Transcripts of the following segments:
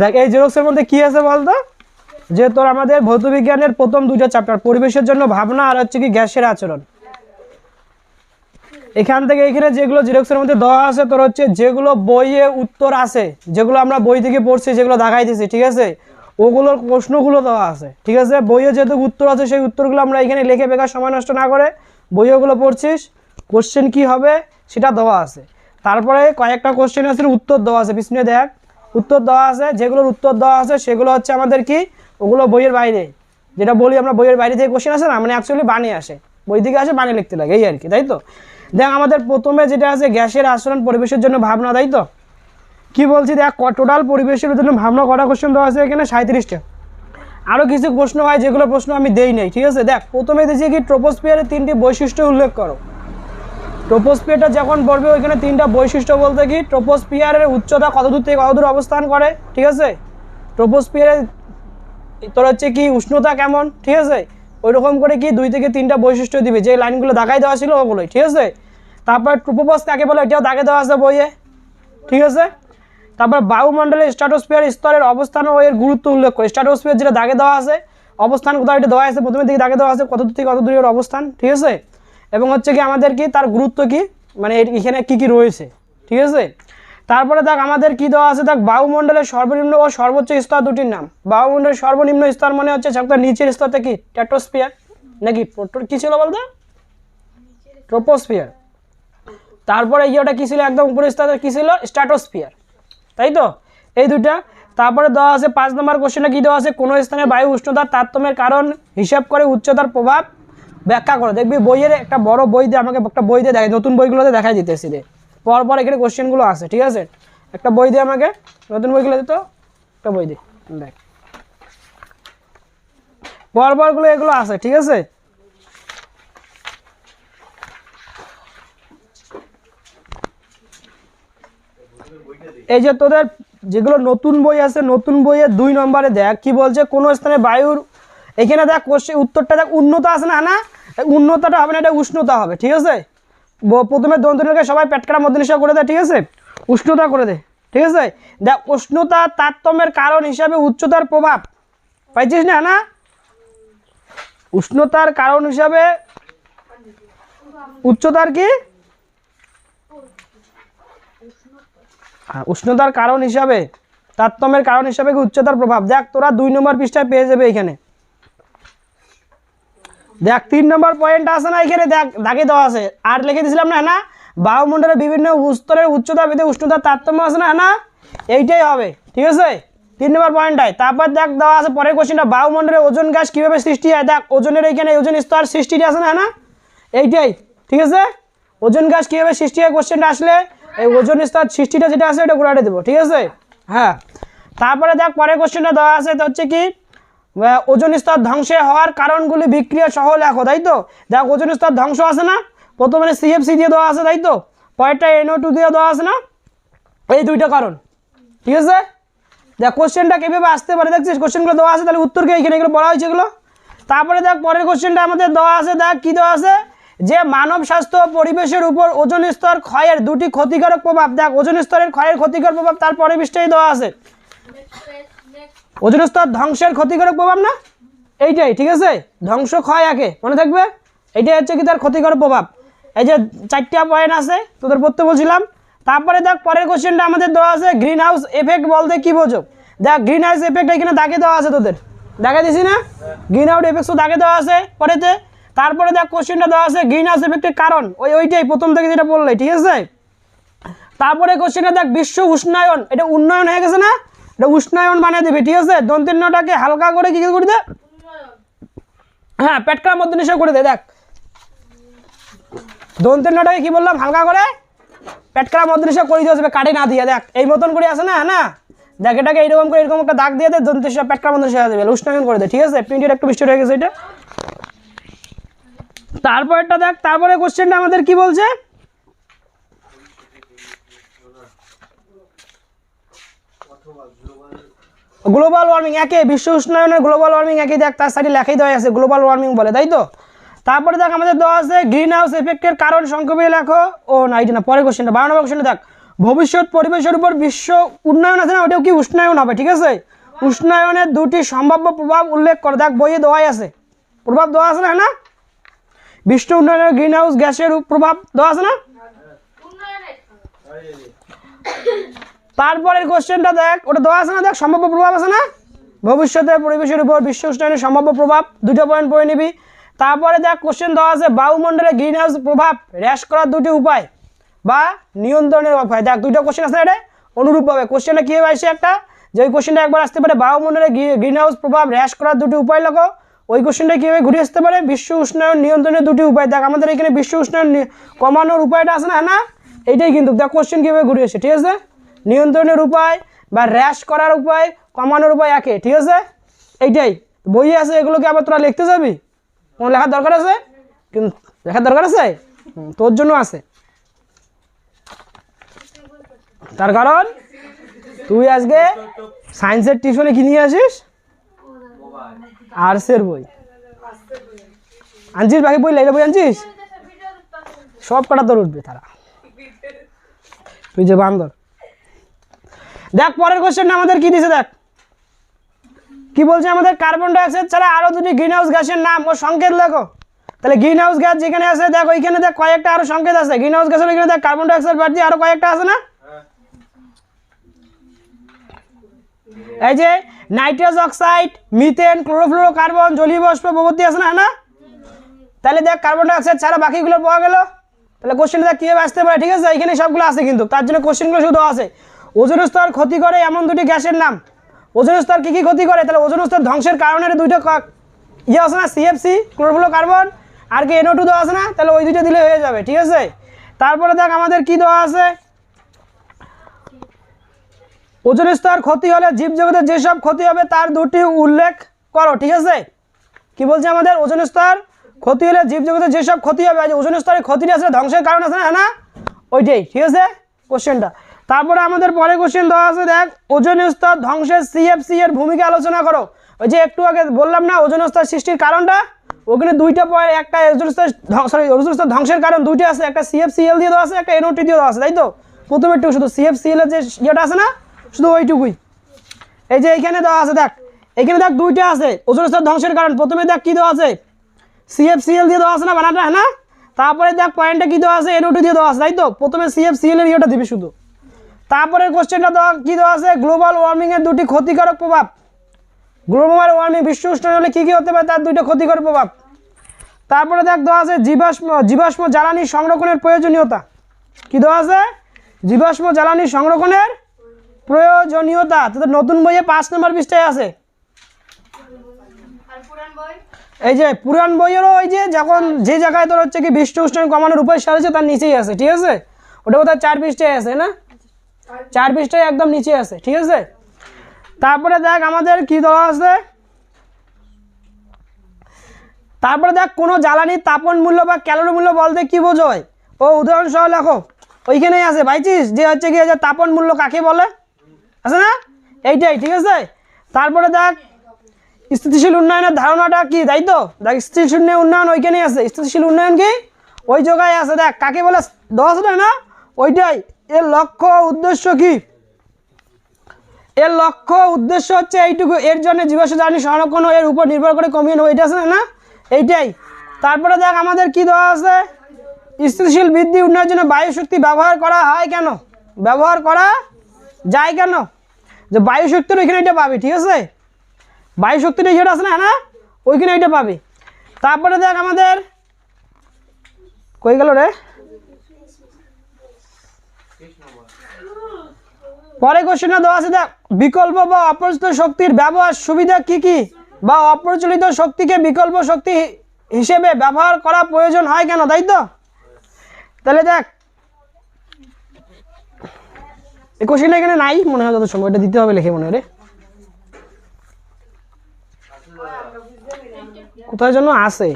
দেখ, এই জেরক্সের মধ্যে কি আছে বলতো? যে তোর আমাদের ভৌত বিজ্ঞানের প্রথম দুটো চ্যাপ্টার পরিবেশের জন্য ভাবনা আর হচ্ছে কি গ্যাসের আচরণ। এখান থেকে এখানে যেগুলো জেরক্সের মধ্যে দেওয়া আছে, তোর হচ্ছে যেগুলো বইয়ে উত্তর আছে, যেগুলো আমরা বই থেকে পড়ছি, যেগুলো দেখাই দিছি ঠিক আছে? ওগুলোর প্রশ্নগুলো দেওয়া আছে, ঠিক আছে? বইয়ে যেহেতু উত্তর আছে, সেই উত্তরগুলো আমরা এখানে লিখে বেকার সময় নষ্ট না করে বইয়েগুলো পড়ছিস কোশ্চেন কি হবে সেটা দেওয়া আছে। তারপরে কয়েকটা কোশ্চেন আছে উত্তর দেওয়া আছে, পিছনে দেখ। উত্তর দেওয়া আছে, যেগুলোর উত্তর দেওয়া আছে, সেগুলো হচ্ছে আমাদের কি? ওগুলো বইয়ের বাইরে। যেটা বলি আমরা বইয়ের বাইরে থেকে কোশ্চেন আসে না মানে অ্যাকচুয়ালি বানিয়ে আসে। বই থেকে আসে বানিয়ে লিখতে লাগে, এই আর কি, তাই তো? দেখ, আমাদের প্রথমে যেটা আছে, গ্যাসের আচরণ পরিবেশের জন্য ভাবনা, তাই তো? কি বলছি, দেখ টোটাল পরিবেশের জন্য ভাবনা কটা কোশ্চেন দেওয়া আছে এখানে? সাঁত্রিশটা আরও কিছু প্রশ্ন হয়, যেগুলো প্রশ্ন আমি দেই নাই, ঠিক আছে? দেখ, প্রথমে দিয়েছি কি ট্রোপোস্পিয়ারের তিনটি বৈশিষ্ট্য উল্লেখ করো। ট্রোপোস্পিয়ারটা যখন পড়বে, ওইখানে তিনটা বৈশিষ্ট্য বলতে কি ট্রোপোস্পিয়ারের উচ্চতা কত দূর থেকে কত দূর অবস্থান করে, ঠিক আছে? ট্রোপোস্পিয়ারের তোর হচ্ছে কি, উষ্ণতা কেমন, ঠিক আছে? ওই রকম করে কি দুই থেকে তিনটা বৈশিষ্ট্য দিবে যে লাইনগুলো দাগাই দেওয়া ছিল ওগুলোই, ঠিক আছে? তারপর ট্রোপোপস কাকে বলে, এটাও দাগে দেওয়া আছে বইয়ে, ঠিক আছে? তারপর বায়ুমণ্ডলের স্ট্রাটোস্ফিয়ার স্তরের অবস্থান ও এর গুরুত্ব উল্লেখ করে স্ট্রাটোস্ফিয়ার যেটা দাগে দেওয়া আছে, অবস্থান কোথাও এটা দেওয়া আছে প্রথমে দিকে দাগে দেওয়া আছে কত দূর থেকে কত দূরের অবস্থান, ঠিক আছে? এবং হচ্ছে কি আমাদের কি, তার গুরুত্ব কি? মানে এখানে কি কি রয়েছে? ঠিক আছে? তারপরে দেখ, আমাদের কি দেওয়া আছে? দেখ বায়ুমণ্ডলের সর্বনিম্ন ও সর্বোচ্চ স্তর দুটির নাম। বায়ুমণ্ডলের সর্বনিম্ন স্তর মানে হচ্ছে সবটা নিচের স্তরটা কি? ট্যাটোস্ফিয়ার নাকি কি ছিল বলতো? ট্রোপোস্ফিয়ার। তারপরে ইয়েটা কী ছিল? একদম উপরের স্তরে কী ছিল? স্ট্র্যাটোস্ফিয়ার। তাই তো? এই দুইটা। তারপরে দেওয়া আছে, পাঁচ নম্বর কোশ্চেনে কী দেওয়া আছে? কোনো স্থানে বায়ু উষ্ণতার তারতম্যের কারণ হিসাব করে উচ্চতার প্রভাব ব্যাখ্যা করো, দেখবি বইয়ের একটা বড় বই দিয়ে আমাকে একটা বই দিয়ে দেখাই, নতুন বইগুলোতে দেখাই দিতেছি রে। পর পর এখানে কোশ্চেনগুলো আছে, ঠিক আছে? একটা বই দিয়ে আমাকে, নতুন বইগুলো দিত একটা বই দে, দেখ। পর পরগুলো এগুলো আছে, ঠিক আছে? এই যে তোদের যেগুলো নতুন বই আছে, নতুন বইয়ের দুই নম্বরে দেখ, কি বলছে, কোনো স্থানে বায়ুর, এখানে দেখ কোশ্চেন উত্তরটা দেখ, উন্নত আছে না না? উন্নতটা হবে না এটা উষ্ণতা হবে ঠিক আছে? প্রথমে দন্তনকে সবাই পেটকাটা মধ্যে নিশা করে দেয় ঠিক আছে? উষ্ণতা করে দে ঠিক আছে? দেখ উষ্ণতা তারতম্যের কারণ হিসাবে উচ্চতার প্রভাব পাইছিস না না? উষ্ণতার কারণ হিসাবে উচ্চতার কি? হ্যাঁ, উষ্ণতার কারণ হিসাবে তারতম্যের কারণ হিসাবে কি উচ্চতার প্রভাব? দেখ তোরা দুই নম্বর পৃষ্ঠায় পেয়ে যাবে এখানে। দেখ, তিন নম্বর পয়েন্ট আছে না, এখানে দেখ, দাগে দেওয়া আছে। আর লিখে দিয়েছিলাম না না? বায়ুমণ্ডলের বিভিন্ন স্তরের উচ্চতা ভেদে উষ্ণতার তারতম্য আছে না না? এইটাই হবে, ঠিক আছে? তিন নম্বর পয়েন্টটাই তারপর দেখ, দেওয়া আছে পরের কোশ্চেনটা বায়ুমণ্ডলের ওজন গ্যাস কীভাবে সৃষ্টি হয়? দেখ, ওজনের এইখানে ওজন স্তর সৃষ্টিটা আছে না না? এইটাই, ঠিক আছে? ওজন গ্যাস কীভাবে সৃষ্টি হয়? কোশ্চেনটা আসলে, এই ওজন স্তর সৃষ্টিটা যেটা আছে, ওটা ঘুরাতে দেবো, ঠিক আছে? হ্যাঁ। তারপরে দেখ, পরের কোশ্চেনটা দেওয়া আছে, এটা হচ্ছে কি? ওজন স্তর ধ্বংসে হওয়ার কারণগুলি বিক্রিয়া সহ লেখো, তাই তো? দেখ, ওজন স্তর ধ্বংস আছে না? প্রথমে সিএফসি দিয়ে দেওয়া আছে, তাই তো? পরেরটা এনও টু দিয়ে দেওয়া আছে না? এই দুইটা কারণ। ঠিক আছে? দেখ কোশ্চেনটা কীভাবে আসতে পারে, দেখছিস? কোশ্চেনগুলো দেওয়া আছে, তাহলে উত্তরকে এইখানে এগুলো বলা হয়েছে এগুলো। তারপরে দেখ, পরের কোশ্চেনটা আমাদের দেওয়া আছে, দেখ, কী দেওয়া আছে? যে মানব স্বাস্থ্য পরিবেশের উপর ওজন স্তর ক্ষয়ের দুটি ক্ষতিকারক প্রভাব। দেখ, ওজন স্তরের ক্ষয়ের ক্ষতিকর প্রভাব তার পৃষ্ঠায় দেওয়া আছে। ওজন স্তর ধ্বংসের ক্ষতিকারক প্রভাব না? এইটাই, ঠিক আছে? ধ্বংস ক্ষয় আগে মনে থাকবে? এইটাই হচ্ছে কি তার ক্ষতিকারক প্রভাব। এই যে চারটা পয়েন্ট আছে, তোদের পড়তে বলছিলাম। তারপরে দেখ, পরের কোশ্চেনটা আমাদের দেওয়া আছে গ্রিন হাউস এফেক্ট বলতে কি বোঝো? দেখ গ্রিন হাউস এফেক্ট এখানে দাগে দেওয়া আছে তোদের। দেখা দিছি না? গ্রিন হাউস এফেক্ট দাগে দেওয়া আছে পরেতে। তারপরে দেখ কোশ্চেনটা দেওয়া আছে গ্রিন হাউস এফেক্টের কারণ। ওই, ওইটাই, প্রথম থেকে যেটা বললে, ঠিক আছে? তারপরে কোশ্চেনটা দেখ, বিশ্ব উষ্ণায়ন, এটা উন্নয়ন হয়ে গেছে না? এটা উষ্ণায়ন বানিয়ে দেবে, ঠিক আছে? দন্তিন্নটাকে হালকা করে কি করে দে? হ্যাঁ পেটকার মধ্যে নিশা করে দে, দেখ। দন্তিন্নটাকে কি বললাম? হালকা করে পেটকার মধ্যে নিশা করে দিয়ে আসবে কাটে না দিয়ে, দেখ। এই মতন করে আছে না না? দেখ, এটাকে এইরকম করে এরকম একটা দাগ দিয়ে দে, দন্ত পেটকার মধ্যে নিশা যাবে। উষ্ণায়ন করে দে, ঠিক আছে? প্রিন্টের একটু মিষ্টি হয়ে গেছে, এটা। তারপরটা দেখ, তারপরে কোশ্চেনটা আমাদের কি বলছে? গ্লোবাল ওয়ার্মিং একে বিশ্ব উষ্ণায়নের গ্লোবাল ওয়ার্মিং একই দেখ তার সাইডে লেখাই দেওয়া আছে গ্লোবাল ওয়ার্মিং বলে তাই তো? তারপরে দেখ আমাদের দেওয়া আছে গ্রিন হাউস এফেক্টের কারণ সংক্ষেপে লেখো। ও না এইটা না পরে কোশ্চেনটা বারো নম্বর কোশ্চেনটা দেখ। ভবিষ্যৎ পরিবেশের উপর বিশ্ব উন্নয়ন আছে না ওটাও কি উষ্ণায়ন হবে ঠিক আছে? উষ্ণায়নের দুটি সম্ভাব্য প্রভাব উল্লেখ করে দেখ বইয়ে দেওয়াই আছে। প্রভাব দেওয়া আছে না না? বিশ্ব উন্নয়নের গ্রিন হাউস গ্যাসের প্রভাব দেওয়া আছে না? তারপরের কোশ্চেনটা দেখ, ওটা দেওয়া আছে না? দেখ, সম্ভাব্য প্রভাব আছে না? ভবিষ্যতে পরিবেশের উপর বিশ্ব উষ্ণায়নের সম্ভাব্য প্রভাব দুটো পয়েন্ট পড়ে নিবি। তারপরে দেখ কোশ্চেন দেওয়া আছে, বায়ুমণ্ডলে গ্রিন হাউস প্রভাব হ্রাস করার দুটি উপায় বা নিয়ন্ত্রণের উপায়। দেখ দুটো কোশ্চেন আছে এটা? অনুরূপভাবে কোশ্চেনটা কীভাবে আসছে একটা? যে ওই কোশ্চেনটা একবার আসতে পারে, বায়ুমণ্ডলে গ্রিন হাউস প্রভাব হ্রাস করার দুটি উপায় লাগো ওই কোশ্চেনটা কীভাবে ঘুরে আসতে পারে? বিশ্ব উষ্ণায়ন নিয়ন্ত্রণের দুটি উপায়। দেখ, আমাদের এখানে বিশ্ব উষ্ণায়ন কমানোর উপায়টা আছে না না? এইটাই কিন্তু, দেখ কোশ্চেন কীভাবে ঘুরে এসে ঠিক আছে? নিয়ন্ত্রণের উপায় বা হ্রাস করার উপায়, কমানোর উপায় একে, ঠিক আছে? এইটাই। বইয়ে আছে, এগুলোকে আবার তোরা লিখতে যাবি? কোনো লেখার দরকার আছে? কিন্তু লেখার দরকার আছে? তোর জন্য আছে। তার কারণ, তুই আজকে সায়েন্সের টিউশনে কি নিয়ে আসিস? আর্টসের বই। আনছিস বাকি বই লাইলে বই আনছিস? সব কটা তোর উঠবে, তারা। তুই যে বান্দর। দেখ, পরের কোশ্চেন আমাদের কি দিছে দেখ। কি বলছে আমাদের? কার্বন ডাইঅক্সাইড ছাড়া আরও দুটি গ্রিন হাউস গ্যাসের নাম। ও সংকেত লেখো। তাহলে গ্রিন হাউস গ্যাস যেখানে আছে, দেখ, ওইখানে দেখ, কয়েকটা আরও সংকেত আছে। গ্রিন হাউস গ্যাসের ওইখানে দেখ কার্বন ডাইঅক্সাইড বাদ দিয়ে আরও কয়েকটা আছে না? এই যে nitrous oxide methane chlorofluoro carbon জলীয় বাষ্প প্রভৃতি আছে না না? তাহলে দেখ কার্বন ডাইঅক্সাইড ছাড়া বাকিগুলো পাওয়া গেল। তাহলে কোশ্চেনটা কীভাবে আসতে পারে? ঠিক আছে, এখানে সবগুলো আছে কিন্তু। তার জন্য কোশ্চেনগুলো শুধু আছে। ওজন স্তর ক্ষতি করে এমন দুটি গ্যাসের নাম। ওজন স্তর কী কী ক্ষতি করে? তাহলে ওজন স্তর ধ্বংসের কারণে দুইটা ইয়ে আছে না? সিএফসি ক্লোরোফ্লোরো কার্বন আর কি এনও টু দেওয়া আছে না? তাহলে ওই দুটো দিলে হয়ে যাবে, ঠিক আছে? তারপরে দেখ আমাদের কি দেওয়া আছে? ওজন স্তর ক্ষতি হলে জীবজগতের যেসব ক্ষতি হবে তার দুটি উল্লেখ করো, ঠিক আছে? কি বলছে আমাদের? ওজন স্তর ক্ষতি হলে জীবজগতের যেসব ক্ষতি হবে ওজন স্তরের ক্ষতিটা আছে ধ্বংসের কারণ আছে না হ্যাঁ না? ওইটাই, ঠিক আছে? কোশ্চেনটা তারপরে আমাদের পরে কোশ্চেন দেওয়া আছে, দেখ, ওজন স্তর ধ্বংসের সিএফসি এর ভূমিকা আলোচনা করো। ওই যে একটু আগে বললাম না, ওজন স্তর সৃষ্টির কারণটা? ওখানে দুইটা পয়েন্ট একটা ওজন স্তর সরি ওজন স্তর ধ্বংসের কারণ দুইটা আছে, একটা সিএফসিএল দিয়ে দেওয়া আছে, একটা এনওটি দিয়ে দেওয়া আছে, তাই তো? প্রথমে একটু শুধু সিএফসিএল এর যে ইয়েটা আছে না, শুধু ওইটুকুই। এই যে এইখানে দেওয়া আছে, দেখ, এখানে দেখ দুইটা আছে, ওজন স্তর ধ্বংসের কারণ। প্রথমে দেখ কি দেওয়া আছে? সিএফসিএল দিয়ে দেওয়া আছে না বানাটা হ্যাঁ না? তারপরে দেখ পয়েন্টটা কি দেওয়া আছে? এনওটি দিয়ে দেওয়া আছে, তাই তো? প্রথমে সিএফসিএল এর ইয়েটা দিবি শুধু। তারপরে কোশ্চেনটা দেওয়া কি দেওয়া আছে? গ্লোবাল ওয়ার্মিং এর দুটি ক্ষতিকারক প্রভাব। গ্লোবাল ওয়ার্মিং বিশ্ব উষ্ণায়ন হলে কী কী হতে পারে? তার দুইটা ক্ষতিকর প্রভাব। তারপরে দেখ, দেওয়া আছে জীবাশ্ম জীবাশ্ম জ্বালানি সংরক্ষণের প্রয়োজনীয়তা। কি দেওয়া আছে? জীবাশ্ম জ্বালানি সংরক্ষণের প্রয়োজনীয়তা। তোদের নতুন বইয়ে পাঁচ নম্বর পৃষ্ঠায় আছে। এই যে পুরান বইয়েরও ওই যে যখন যে জায়গায় তোর হচ্ছে কি বিশ্ব উষ্ণায়ন কমানোর উপায় সারেছে তার নিচেই আছে, ঠিক আছে? ওটা কোথায় চার পৃষ্ঠায় আছে, না? চার পৃষ্ঠায় একদম নিচে আছে, ঠিক আছে? তারপরে দেখ আমাদের কি দেওয়া আছে? তারপরে দেখ কোনো জ্বালানির তাপন মূল্য বা ক্যালোরি মূল্য বলতে কি বোঝায়? ও, উদাহরণ সহ লেখো। ওইখানেই আছে ভাইছিস যে হচ্ছে কি যে তাপন মূল্য কাকে বলে? আছে না? এইটাই, ঠিক আছে? তারপরে দেখ, স্থিতিশীল উন্নয়নের ধারণাটা কি, তাই তো? দেখ, স্থিতিশীল উন্নয়ন ওইখানেই আছে। স্থিতিশীল উন্নয়ন কি? ওই জায়গায় আছে, দেখ, কাকে বলে? দশ না? ওইটাই। এর লক্ষ্য উদ্দেশ্য কি? এর লক্ষ্য উদ্দেশ্য হচ্ছে এইটুকু। এর জন্য জীবাশ্ম জ্বালানি সংরক্ষণ এর উপর নির্ভর করে কমিয়ে নেব। এটা আছে না? এইটাই। তারপরে দেখ, আমাদের কি দেওয়া আছে? স্থিতিশীল বৃদ্ধি উন্নয়নের জন্য বায়ু শক্তি ব্যবহার করা হয় কেন? ব্যবহার করা যায় কেন? যে বায়ু শক্তির ওইখানে এটা পাবি, ঠিক আছে? বায়ু শক্তিটা যেটা আছে না না? ওইখানে এটা পাবি। তারপরে দেখ, আমাদের কই গেল রে? পরে কোশ্চেনটা দেওয়া আছে দেখ, বিকল্প বা অপ্রচলিত শক্তির ব্যবহার সুবিধা কি কি? বা অপ্রচলিত শক্তিকে বিকল্প শক্তি হিসেবে ব্যবহার করা প্রয়োজন হয় কেন, তাই তো? তাহলে দেখ কোশ্চেনটা এখানে নাই, মনে হয় যত সময় এটা দিতে হবে লিখে মনে হয় রে। কোথায় জন্য আছে।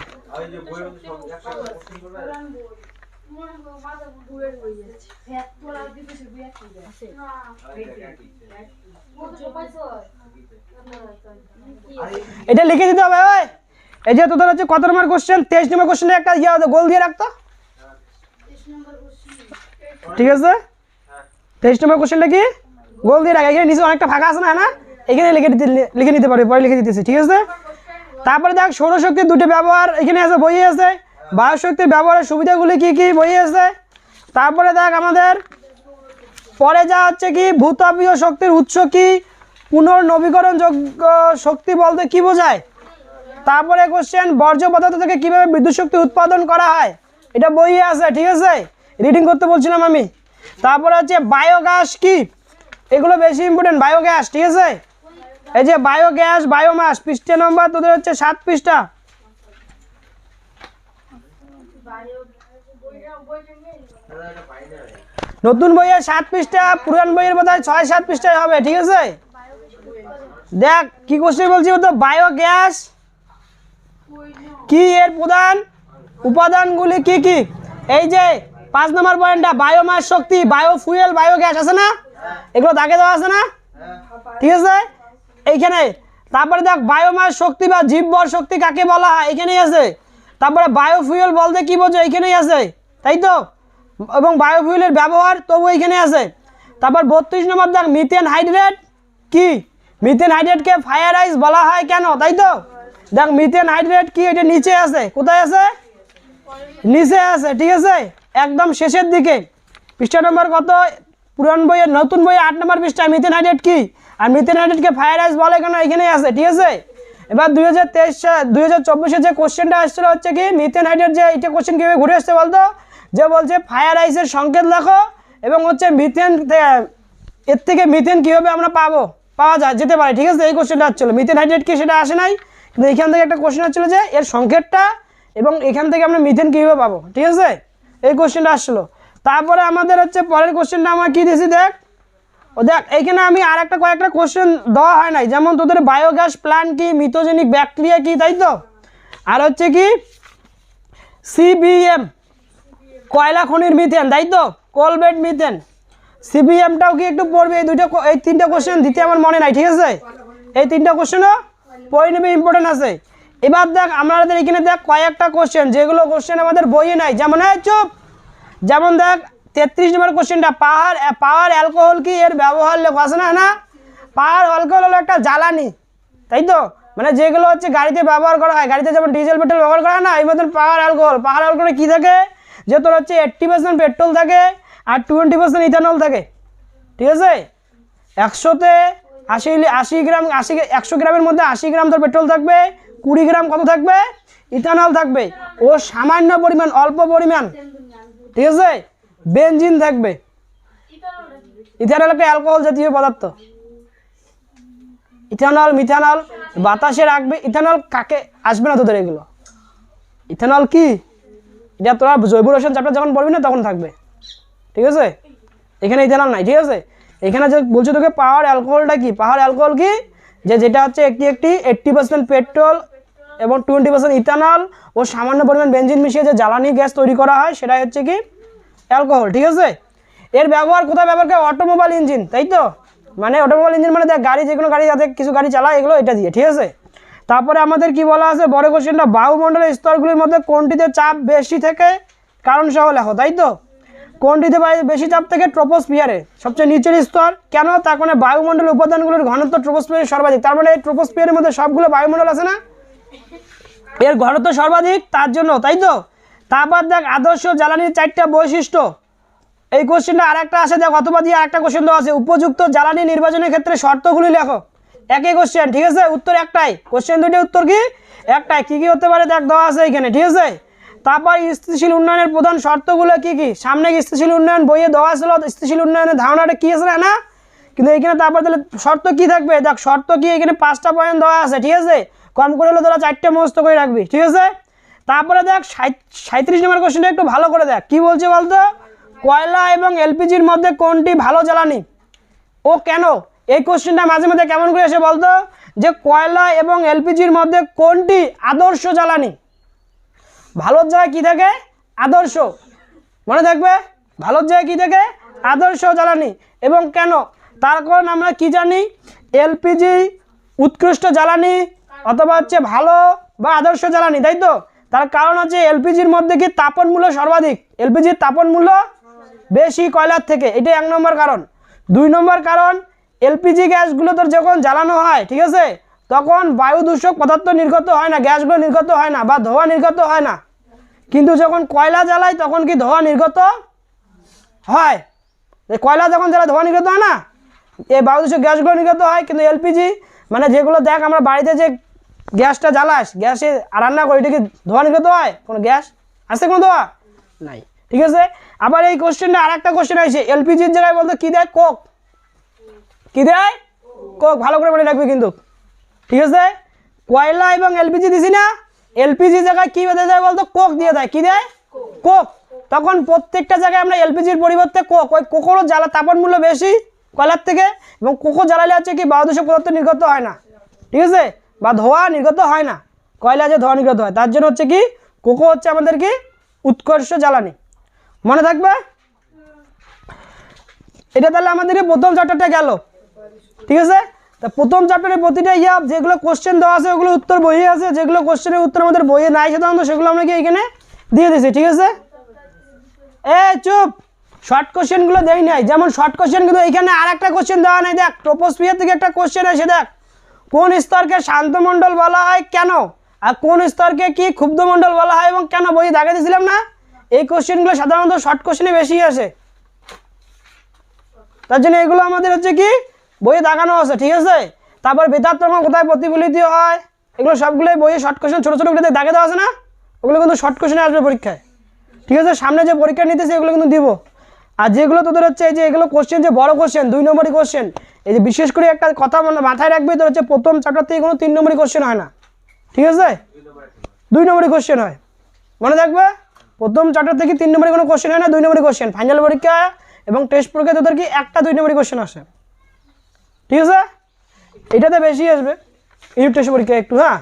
এটা লিখে দিতে হবে, ওই। এই যে তোদের হচ্ছে কত নম্বর কোশ্চেন তেইশ নম্বর কোশ্চেনে একটা ইয়ে গোল দিয়ে রাখতো। ঠিক আছে? তেইশ নম্বর কোশ্চেনটা কি? গোল দিয়ে রাখা, এখানে নিচে অনেকটা ফাঁকা আছে না না? এখানে লিখে লিখে নিতে পারবে, পরে লিখে দিতেছি, ঠিক আছে? তারপরে দেখ সৌরশক্তির দুটো ব্যবহার এখানে আছে, বইয়ে আছে। বায়ুশক্তির ব্যবহারের সুবিধাগুলি কি কি বইয়ে আছে তারপরে দেখ আমাদের। পরে যা হচ্ছে কি, ভূতাপীয় শক্তির উৎস কি? পুনর্নবীকরণযোগ্য শক্তি বলতে কি বোঝায়? তারপরে কোশ্চেন বর্জ্য পদার্থ থেকে কীভাবে বিদ্যুৎ শক্তি উৎপাদন করা হয়? এটা বইয়ে আছে ঠিক আছে? রিডিং করতে বলছিলাম আমি। তারপরে হচ্ছে বায়োগ্যাস কি? এগুলো বেশি ইম্পর্টেন্ট বায়োগ্যাস ঠিক আছে? এই যে বায়োগ্যাস বায়োমাস পৃষ্ঠা নম্বর তোদের হচ্ছে সাত পৃষ্ঠা। নতুন বইয়ের সাত পৃষ্ঠা, পুরান বইয়ের বোধ হয় ছয়, সাত পৃষ্ঠায় হবে, ঠিক আছে? দেখ, কি কোশ্চেন বলছি তো বায়োগ্যাস কি এর প্রধান? উপাদানগুলি কি কি? এই যে, পাঁচ নম্বর পয়েন্টটা বায়োমাস শক্তি বায়ো বায়োফুয়েল বায়োগ্যাস আছে না? এগুলো দাগে দেওয়া আছে না? ঠিক আছে? এইখানে, তারপরে দেখ বায়োমাস শক্তি বা জীববর শক্তি কাকে বলা হয়? এখানেই আছে। তারপরে বায়োফুয়েল বলতে কি বোঝো? এইখানেই আছে, তাই তো? এবং বায়োফুয়েলের ব্যবহার তবু এইখানে আছে। তারপর বত্রিশ নম্বর দেখ মিথেন হাইড্রেট কি? মিথেন হাইড্রেটকে ফায়ার আইস বলা হয় কেন, তাই তো? দেখ মিথেন হাইড্রেট কি? এটা নিচে আছে। কোথায় আছে? নিচে আছে, ঠিক আছে? একদম শেষের দিকে। পৃষ্ঠা নম্বর কত? পুরান বইয়ের, নতুন বইয়ে আট নম্বর পৃষ্ঠা মিথেন হাইড্রেট কি? আর মিথেন হাইড্রেটকে ফায়ার আইস বলে কেন? এখানেই আছে, ঠিক আছে? এবার দুই হাজার তেইশ হাজার যে কোশ্চেনটা আসছিল হচ্ছে কি মিথেন হাইড্রেট যে এটা কোশ্চেন কীভাবে ঘুরে আসছে বলতো? যে বলছে ফায়ার আইসের সংকেত লেখো এবং হচ্ছে মিথেন এর থেকে মিথেন কীভাবে আমরা পাবো? পাওয়া যায়, যেতে পারে, ঠিক আছে? এই কোশ্চেনটা আসছিল। মিথেন হাইড্রেট কি সেটা আসে নাই? কিন্তু এখান থেকে একটা কোশ্চেন আসছিল যে, এর সংকেতটা এবং এখান থেকে আমরা মিথেন কীভাবে পাবো? ঠিক আছে? এই কোশ্চেনটা আসছিল। তারপরে আমাদের হচ্ছে পরের কোশ্চেনটা আমরা কী দিয়েছি দেখ? দেখ এইখানে আমি আর একটা কয়েকটা কোশ্চেন দেওয়া হয় নাই। যেমন তোদের বায়োগ্যাস প্ল্যান্ট কি মিথোজেনিক ব্যাকটেরিয়া কি, তাই তো? আর হচ্ছে কি সিবিএম কয়লা খনির মিথেন তাই তো? কোলবেট মিথেন সিবিএমটাও কি একটু পড়বে? এই দুইটা এই তিনটা কোশ্চেন দিতে আমার মনে নাই, ঠিক আছে? এই তিনটা কোশ্চেনও পড়ে নেবে ইম্পর্টেন্ট আছে। এবার দেখ, আমাদের এখানে দেখ কয়েকটা কোশ্চেন যেগুলো কোশ্চেন আমাদের বইয়ে নাই। যেমন, এই চুপ! যেমন দেখ তেত্রিশ নম্বর কোশ্চেনটা, পাহাড় পাওয়ার অ্যালকোহল কি এর ব্যবহার লেখা আছে না না? পাওয়ার অ্যালকোহল হলো একটা জ্বালানি, তাই তো? মানে যেগুলো হচ্ছে গাড়িতে ব্যবহার করা হয়, গাড়িতে যেমন ডিজেল, পেট্রোল ব্যবহার করা হয় না, এই মতন পাওয়ার অ্যালকোহল, পাওয়ার অ্যালকোহলে কী থাকে? যে তোর হচ্ছে এইট্টি পার্সেন্ট পেট্রোল থাকে আর টোয়েন্টি পার্সেন্ট ইথানল থাকে, ঠিক আছে? একশোতে আশি আশি গ্রাম, আশি একশো গ্রামের মধ্যে আশি গ্রাম তোর পেট্রোল থাকবে, কুড়ি গ্রাম কত থাকবে? ইথানল থাকবে। ও সামান্য পরিমাণ, অল্প পরিমাণ, ঠিক আছে? বেনজিন থাকবে। ইথানল একটা অ্যালকোহল জাতীয় পদার্থ। ইথানল, মিথানল, বাতাসে রাখবে। ইথানল কাকে? আসবে না তোদের এগুলো। ইথানল কি? এটা তোরা জৈব রসায়ন চ্যাপ্টার যখন পড়বি না, তখন থাকবে। ঠিক আছে? এখানে ইথানল নাই, ঠিক আছে? এখানে যে বলছো তোকে, পাওয়ার অ্যালকোহলটা কি? পাওয়ার অ্যালকোহল কি? যে যেটা হচ্ছে একটি একটি এইট্টি পার্সেন্ট পেট্রোল এবং টোয়েন্টি পার্সেন্ট ইথানল ও সামান্য পরিমাণ বেঞ্জিন মিশিয়ে যে জ্বালানি গ্যাস তৈরি করা হয়, সেটাই হচ্ছে কি? অ্যালকোহল, ঠিক আছে? এর ব্যবহার কোথায় ব্যবহার করে? অটোমোবাইল ইঞ্জিন, তাই তো? মানে অটোমোবাইল ইঞ্জিন মানে দেখ, গাড়ি যে কোনো গাড়ি যাতে কিছু গাড়ি চালায়, এগুলো এটা দিয়ে, ঠিক আছে? তারপরে আমাদের কি বলা আছে? বড় কোশ্চেনটা বায়ুমণ্ডলের স্তরগুলির মধ্যে কোনটিতে চাপ বেশি থেকে? কারণ সহ লেখো তাই তো? কোনটিতে বেশি চাপ থেকে? ট্রোপোস্ফিয়ারে। সবচেয়ে নিচের স্তর, কেন? তার মানে বায়ুমণ্ডলের উপাদানগুলোর ঘনত্ব ট্রোপোস্ফিয়ারের সর্বাধিক। তার মানে এই ট্রোপোস্ফিয়ারের মধ্যে সবগুলো বায়ুমণ্ডল আছে না? এর ঘনত্ব সর্বাধিক, তার জন্য, তাই তো? তারপর দেখ আদর্শ জ্বালানির চারটা বৈশিষ্ট্য। এই কোশ্চেনটা আরেকটা আসে দেখ অথবা দিয়ে আরেকটা কোশ্চেন দেওয়া আছে। উপযুক্ত জ্বালানি নির্বাচনের ক্ষেত্রে শর্তগুলি লেখো। একই কোশ্চেন ঠিক আছে? উত্তর একটাই। কোশ্চেন দুটি উত্তর কি? একটাই। কি কি হতে পারে? দেখ দেওয়া আছে এখানে, ঠিক আছে? তারপর স্থিতিশীল উন্নয়নের প্রধান শর্তগুলো কি কি? সামনে স্থিতিশীল উন্নয়ন বইয়ে দেওয়া ছিল স্থিতিশীল উন্নয়নের ধারণাটা কী আছে? না কিন্তু এখানে তারপর তাহলে শর্ত কি থাকবে? দেখ, শর্ত কি? এখানে পাঁচটা পয়েন্ট দেওয়া আছে, ঠিক আছে? কম করে হলে তোরা চারটে মস্ত করে রাখবি, ঠিক আছে? তারপরে দেখ সাঁত্রিশ নম্বর কোশ্চেনটা একটু ভালো করে দেখ। কি বলছে বলতো? কয়লা এবং এলপিজির মধ্যে কোনটি ভালো জ্বালানি? ও কেন? এই কোশ্চেনটা মাঝে মাঝে কেমন করে এসে বলতো? যে কয়লা এবং এলপিজির মধ্যে কোনটি আদর্শ জ্বালানি? ভালোর জায়গায় কী থাকে? আদর্শ। মনে থাকবে? ভালোর জায়গায় কী থাকে? আদর্শ জ্বালানি। এবং কেন? তার কারণ আমরা কি জানি? এলপিজি উৎকৃষ্ট জ্বালানি অথবা হচ্ছে ভালো বা আদর্শ জ্বালানি, তাই তো? তার কারণ হচ্ছে এলপিজির মধ্যে কি তাপন মূল্য সর্বাধিক? এলপিজির তাপন মূল্য বেশি কয়লার থেকে? এটাই এক নম্বর কারণ। দুই নম্বর কারণ, এলপিজি গ্যাসগুলো তোর যখন জ্বালানো হয়, ঠিক আছে? তখন বায়ু দূষক পদার্থ নির্গত হয় না, গ্যাসগুলো নির্গত হয় না বা ধোঁয়া নির্গত হয় না। কিন্তু যখন কয়লা জ্বালাই তখন কি ধোঁয়া নির্গত হয়? কয়লা যখন জ্বালা ধোঁয়া নির্গত হয় না? এই বায়ু দূষক গ্যাসগুলো নির্গত হয়, কিন্তু এলপিজি মানে যেগুলো দেখ, আমরা বাড়িতে যে গ্যাসটা জ্বালাস গ্যাসে রান্না করি এটা কি ধোঁয়া নির্গত হয়? কোনো গ্যাস? আছে কোনো ধোঁয়া? নাই। ঠিক আছে? আবার এই কোশ্চেনটা আর একটা কোশ্চেন আছে এলপিজির জায়গায় বলতো কী দেয় কোক? কী দেয়? কোক ভালো করে মনে রাখবে কিন্তু। ঠিক আছে? কয়লা এবং এলপিজি দিছি না? এলপিজি জায়গায় কী বেঁধে দেয় বলতো? কোক দিয়ে দেয়। কী দেয়? কোক। তখন প্রত্যেকটা জায়গায় আমরা এলপিজির পরিবর্তে কোক। ওই কোকোরও জ্বালা তাপন মূল্য বেশি কয়লার থেকে এবং কোকো জ্বালালে হচ্ছে কি বায়ুদূষক পদার্থ নির্গত হয় না। ঠিক আছে? বা ধোঁয়া নির্গত হয় না। কয়লা যে ধোঁয়া নির্গত হয়, তার জন্য হচ্ছে কি, কোকো হচ্ছে আমাদের কি উৎকর্ষ জ্বালানি। মনে থাকবে? এটা তাহলে আমাদের প্রথম চ্যাপ্টারটা গেল। ঠিক আছে? তা প্রথম চ্যাপ্টারের প্রতিটা ইয়া, যেগুলো কোশ্চেন দেওয়া আছে ওগুলো উত্তর বইয়ে আছে। যেগুলো কোশ্চেনের উত্তর আমাদের বইয়ে নাই সাধারণত, সেগুলো আমরা কি এখানে দিয়ে দিয়েছি, ঠিক আছে? এ, চুপ! শর্ট কোশ্চেনগুলো দেই নাই। যেমন শর্ট কোশ্চেন কিন্তু এখানে আর একটা কোশ্চেন দেওয়া নাই। দেখ ট্রোপোস্ফিয়ার থেকে একটা কোশ্চেন আছে দেখ। কোন স্তরকে শান্তমণ্ডল বলা হয়, কেন? আর কোন স্তরকে কি ক্ষুব্ধমণ্ডল বলা হয় এবং কেন? বই দাগে দিয়েছিলাম না? এই কোশ্চেনগুলো সাধারণত শর্ট কোশ্চেনে বেশি আসে। তার জন্য এগুলো আমাদের হচ্ছে কি? বইয়ে দাগানো আছে, ঠিক আছে? তারপর বেদাত্মক কোথায় প্রতিফলিত হয়? এগুলো সবগুলোই বইয়ে শর্ট কোশ্চেন, ছোটো ছোটো দাগে দেওয়া আছে না? ওগুলো কিন্তু শর্ট কোশ্চেনে আসবে পরীক্ষায়। ঠিক আছে? সামনে যে পরীক্ষা নিতেছে, এগুলো কিন্তু দিব। আর যেগুলো তোদের হচ্ছে এই যে এগুলো কোশ্চেন যে বড় কোশ্চেন দুই নম্বরই কোশ্চেন এই যে বিশেষ করে একটা কথা মনে মাথায় রাখবি, তোর হচ্ছে প্রথম চ্যাপ্টার থেকে কোনো তিন নম্বরই কোশ্চেন হয় না। ঠিক আছে? দুই নম্বরই কোশ্চেন হয়। মনে থাকবে? প্রথম চ্যাপ্টার থেকে তিন নম্বরে কোনো কোশ্চেন হয় না, দুই নম্বরই কোশ্চেন ফাইনাল পরীক্ষা এবং টেস্ট পরীক্ষা তোদের কি একটা, দুই নম্বরই কোশ্চেন আসে। ঠিক আছে? এটাতে বেশি আসবে। ইউনিট টেস্ট পরীক্ষা একটু হ্যাঁ?